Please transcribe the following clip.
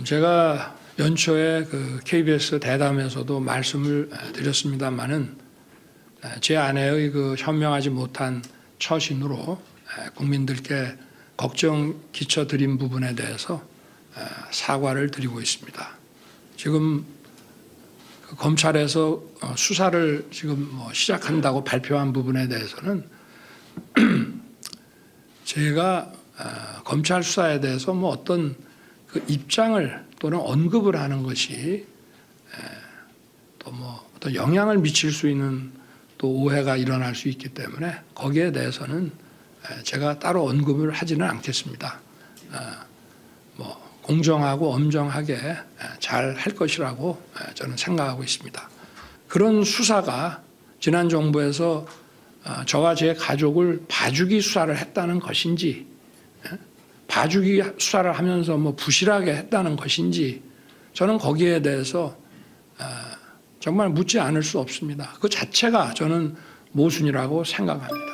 음, 제가 연초에 그 KBS 대담에서도 말씀을 드렸습니다만은 제 아내의 그 현명하지 못한 처신으로 국민들께 걱정 끼쳐드린 부분에 대해서 사과를 드리고 있습니다. 지금 그 검찰에서 어, 수사를 지금 뭐 시작한다고 발표한 부분에 대해서는 제가 어, 검찰 수사에 대해서 뭐 어떤 그 입장을 또는 언급을 하는 것이 또 뭐 어떤 영향을 미칠 수 있는 또 오해가 일어날 수 있기 때문에 거기에 대해서는 에, 제가 따로 언급을 하지는 않겠습니다. 어, 뭐 공정하고 엄정하게 잘 할 것이라고 에, 저는 생각하고 있습니다. 그런 수사가 지난 정부에서 어, 저와 제 가족을 봐주기 수사를 했다는 것인지 에, 봐주기 수사를 하면서 뭐 부실하게 했다는 것인지 저는 거기에 대해서 어, 정말 묻지 않을 수 없습니다. 그 자체가 저는 모순이라고 생각합니다.